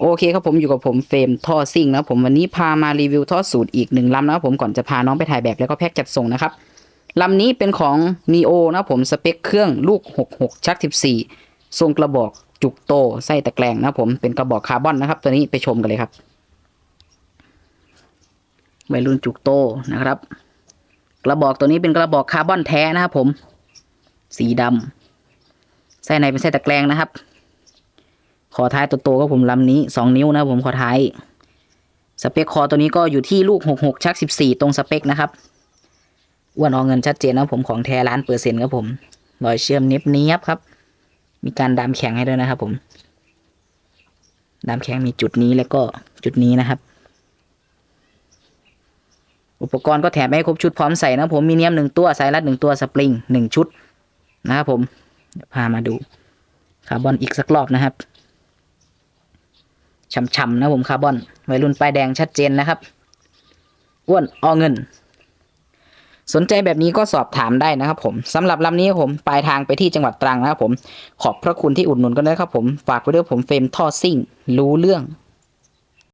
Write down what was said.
โอเคครับผมอยู่กับผมเฟรมท่อซิ่งนะครับผมวันนี้พามารีวิวท่อสูตรอีกหนึ่งลำนะครับผมก่อนจะพาน้องไปถ่ายแบบแล้วก็แพ็กจัดส่งนะครับลำนี้เป็นของ neo นะผมสเปคเครื่องลูก 66 ชัก 14 ทรงกระบอกจุกโตไส้ตะแกรงนะผมเป็นกระบอกคาร์บอนนะครับตัวนี้ไปชมกันเลยครับวัยรุ่นจุกโตนะครับ กระบอกตัวนี้เป็นกระบอกคาร์บอนแท้นะครับผม สีดำไส้ในเป็นไส้ตะแกรงนะครับ อท้ายตัวโตก็ผมลำนี้สองนิ้วนะผมขอท้าย สเปคคอตัวนี้ก็อยู่ที่ลูกหกหกชักสิบสี่ตรงสเปคนะครับอ้วนออเงินชัดเจนนะผมของแท้ล้านเปอร์เซ็นต์ครับผมรอยเชื่อมเนียบเนียบครับ มีการดามแข็งให้ด้วยนะครับผม ดามแข็งมีจุดนี้แล้วก็จุดนี้นะครับ อุปกรณ์ก็แถมให้ครบชุดพร้อมใส่นะผมมีเนียมหนึ่งตัวสายรัดหนึ่งตัวสปริงหนึ่งชุดนะครับผมพามาดูคาร์บอนอีกสักรอบนะครับ ช่ำๆนะผมคาร์บอนวัยรุ่นป้ายแดงชัดเจนนะครับอ้วนออเงิน สนใจแบบนี้ก็สอบถามได้นะครับ ผมสำหรับลำนี้ผมปลายทางไปที่จังหวัดตรังนะครับผม ขอบพระคุณที่อุดหนุนกันนะครับผม ฝากไว้ด้วยผมเฟรมท่อซิ่ง รู้เรื่อง